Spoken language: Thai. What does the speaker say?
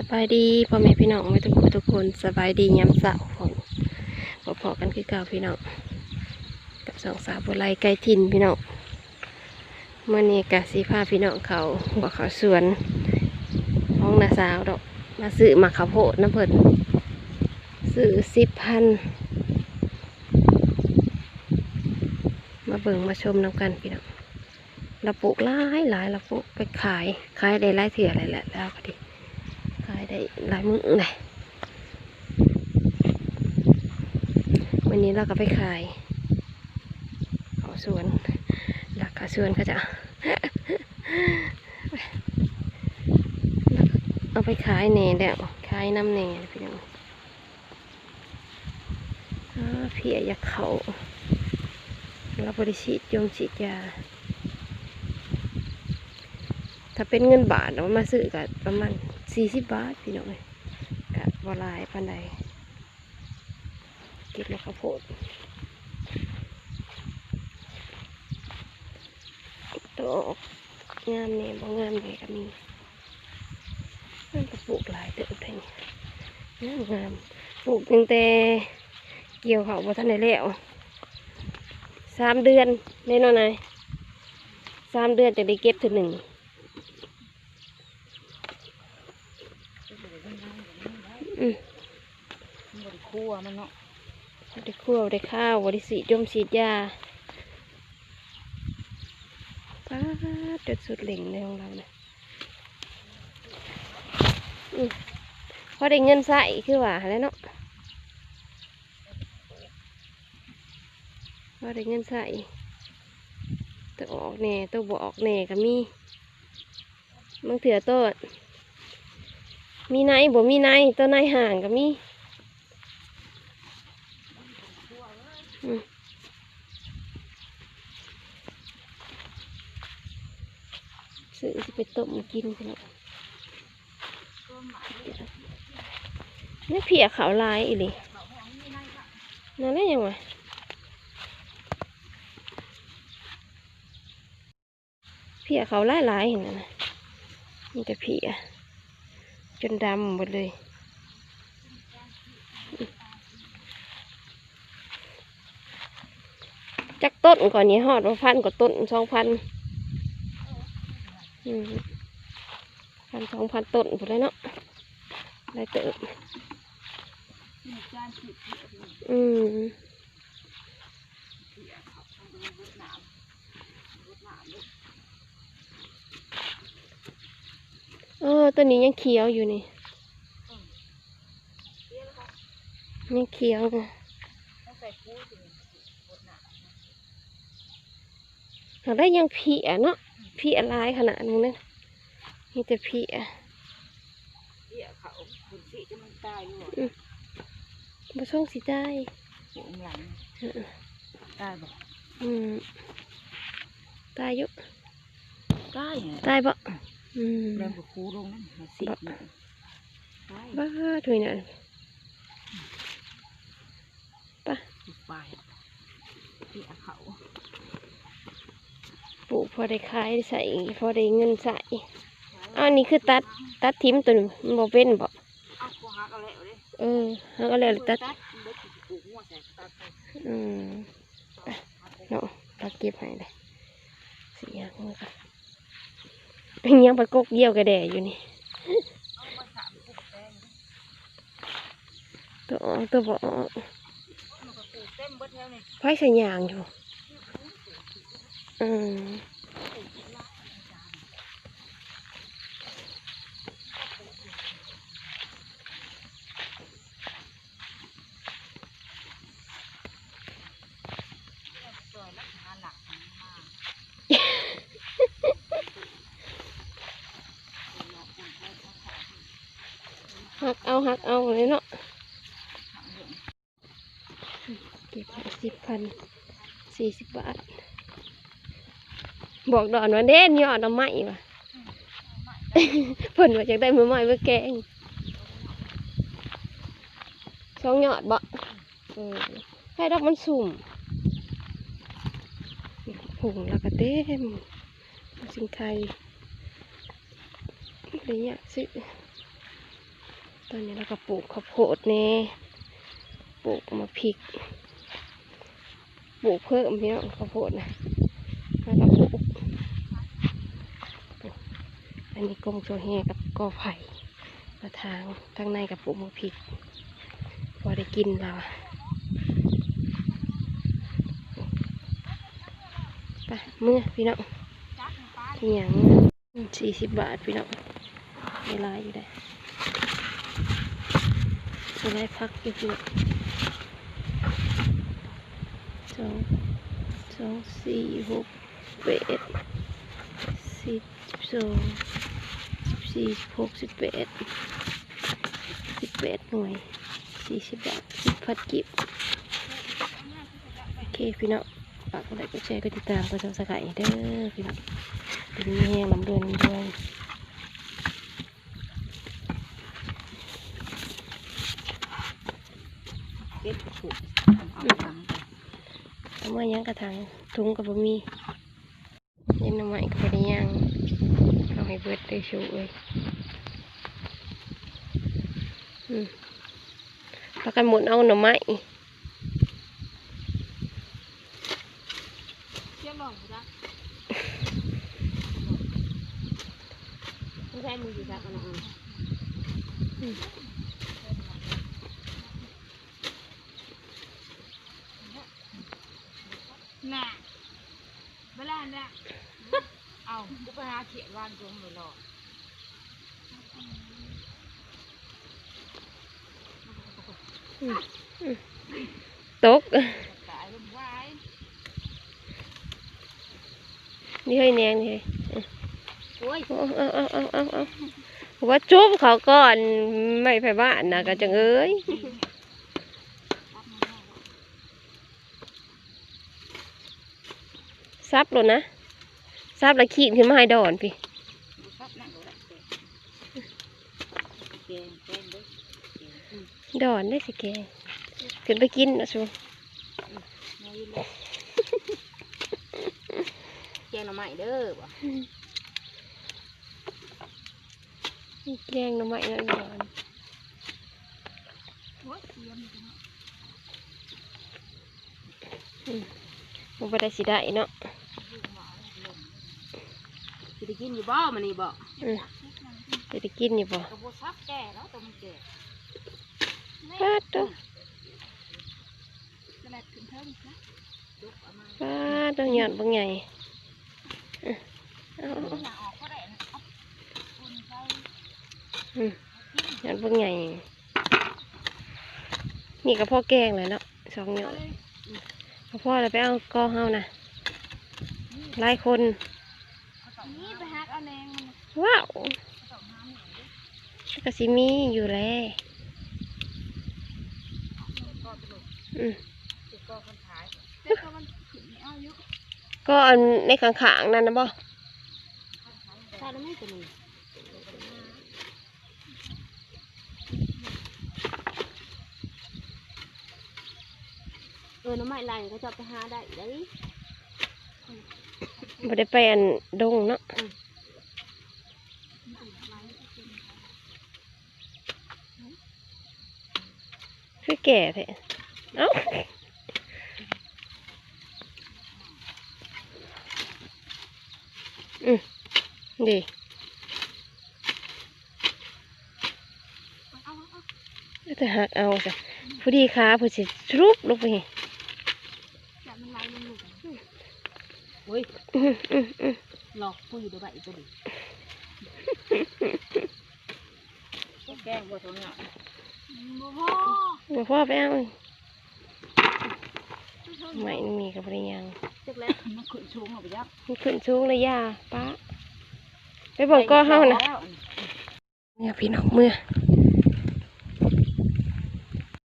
สบายดีพ่อแม่พี่น้องไม่ทุกคนทุกคนสบายดีย้ำสาวของพอๆกันคือเก่าพี่น้องกับสองสาวบัวไลไก่ทินพี่น้องเมื่อนี้กะสีผ้าพี่น้องเขาบอกเขาสวนห้องนาสาวดอกมาซื้อมาข้าวโพดน้ำเพิ่นซื้อสิบพันมาเบิ่งมาชมน้ำกันพี่น้องเราปลูกหลายหลายเราปลูกไปขายขายได้หลายเถื่ออะไรแหละแล้วพอดี ได้หลายมื้อเลยวันนี้เราก็ไปขายเขาสวนราคาสวนเขาจะเอาไปขายเน่แล้วขายน้ำเน่พี่น้องเพียอยากเขาเราบริฉีดยงฉีดยาถ้าเป็นเงินบาทเรามาซื้อกับประมาณ สี่สิบบาทพี่น้องเลยกับบหลายปันใดเก็บมะข้าวโพดตัวออกงามเนี่ยบ่งามเลยก็มีมันก็ปลูกหลายเติบเลยงามงามปลูกตั้งแต่เกี่ยวเขาบ่ทันได้แล้วสามเดือนแน่นอนนายสามเดือนจะได้เก็บถึงหนึ่ง อืมมันบริคั่วมันเนาะบ่ได้คั่วบ่ได้ข้าวบริสีจมสีดยาป้าดจดสุดเหล่งในของเราเนี่ยอืมพอได้เงินใส่คือว่าแล้วเนาะพอได้เงินใส่ตัวออกแหน่ตัวบออกแหน่ก็มีบางเถื่อตัว มีในบ่มีในตัวในห่างก็มีอืมซื้อสิไปต้มกินกันแล้วนี่เพียขาวลายอีหลีนั่นได้ยังไงเพียเขาวลายลายเห็นไหมนะมีแต่เพีย จนดำหมดเลย จักต้นก่อนนี้หอดว่าพันกว่าต้นสองพันพันสองพันต้นพอแล้วเนาะได้เติบมีจานผิดอืม เออตัวนี้ยังเขียวอยู่นี่ยังเขียวนะต้องใส่ปูสิเราได้ยังเพียเนาะเพียลายขนาดนู้นนะมีแต่เพียเดี่ยเขาคุณสิจะมันตายอยู่มาช่องสิได้หัวหลังตายบอกอืมตายอยุตายไงตายบ่อืม แรงกับคูลงนั่นมาสิตายบ้าถุยน่ะถูกไปเดี่ยเขาปลูกพอได้ขายได้ใส่พอได้เงินใส่อ้าวนี่คือตัดตัดทิมตัวนึงมันบ่เป็นบ่เอาคูหักเอาแล้วเลยเออแล้วก็เลยตัดตัดเด็กปลูกหัวใส่ตัดไปอืมไปเนาะเราเก็บให้เลยสียางมันก็ เป็นยังประกกเยี่ยวกระแดอยู่นี่เอามาสามปลูกแตงตัวออกตัวบออกมันก็ปลูกเต็มเบิดแล้วนี่ไฟใส่ยางอยู่อืม ซอยรักษาหลักมันมาก หักเอาหักเอาเลยเนาะเก็บสิบพันสี่สิบบาท บอกดอนว่าเด่นยอดเอาไม้ว่ะเพิ่นว่าจากได้มือใหม่เพื่อแกงสองยอดบ่ให้ดอกมันสุ่มผงแล้วก็เต็มสิงไทยเลยอยากซื้อ อนนี้เราก็ปลูกข้าวโพดนี่ปลูกมะพริก ปลูกเพิ่มพี่น้องข้าวโพดนะแล้วก็ปลูก อันนี้กงโซเฮกับกอไผ่กระทางทางในกับปลูกมะพริกพอได้กินแล้วไปเมื่อพี่น้องที่อย่างสี่สิบบาทพี่น้องเวลาอยู่ได้ เวลาพักอยู่พี่น้องสองสองสี่หกแปดสิบสองสิบสี่สิบหกสิบแปดสิบแปดหน่วยสี่สิบบาทสิบพัดกิบโอเคพี่น้องฝากกดไลค์กดแชร์กดติดตามกดซับสไครต์เด้อพี่น้องเป็นแห้งลำเดือนดือน เก็บผูกเอาถังเอามายังกระถางถุงกับบะมีเย็นน้ำใหม่ก็บ่ได้ย่างเอาให้เบิดได้ชูเลยอืมพากันหมุนเอาหน่อไม้เชื่อมลองจ้ะไม่ใช่มืออยู่จ้ะกันนะ น่ะเวลาเนี่ยเอากูไปหาเขียนวานจงเลยหรอตกตายลงไว้นี่ให้แนงนี่เฮ้ยโอ้ยเอาเอาเอาเอาเอาเอาว่าจุ๊บเขาก่อนไม่ไปบ้านนะก็จังเอ้ย ซับเลยนะซับแล้วขีดขึ้นมาให้ดอนพี่ดูซับนั่นดูแลเกงเกงด้วยดอนได้สิแกขึ้นไปกินนะชูมาอยู่เลยเกงหน่อไม้เด้อบ่แกงหน้ำไม้นั่นดอนมันบ่ได้สิได้เนาะ สิได้กินอยู่บ่มันนี่บ่อืมจะได้กินอยู่บ่กระโบซับแก่แล้วตัวมันแก่ป้าดตัวสลัดขึ้นเทิงนะจุกเอามาป้าดตัวหยอดบางใหญ่อะเอาเอาเอาหน้าออกก็ได้นะเอาอุ่นใจอืมหยอดบางใหญ่ นี่ก็พ่อแกงเลยเนาะสองหยอดเอาพ่อเราไปเอากอเฮานะหลายคนนี่ไปหักเอาแนงมัน ว้าวก็สิมีอยู่แล้วก็ตลกอืมติดก็คนขายแต่ก็มันขึ้นไม่เอาอยู่ก็อันในข้างๆนั่นนะบ่ใช่แล้วไม่ตัวนี้เออน้ำไม้ลายเขาจะไปหาได้ได้บ่ได้ไปอันดงเนาะ แก่แท้เอ้าอืมดีแต่หักเอาจ้ะผู้ดีขาผู้สิรุบลงไปนี่จะมันลายมันหลุดเฮ้ยอื้ออื้ออื้อหลอกคุยเดี๋ยวไปอีกตัวดิแกงบัวทองเนี่ย บ่พอบ่พ่อไปเอาอีกไม่มีกับอะไรยังจักแล้วมันขึ้นสูงเอาไปยักมันขึ้นสูงเลยย่าป้าไปบอกก็เฮานะแล้วเนี่ยพี่น้องเมื่อ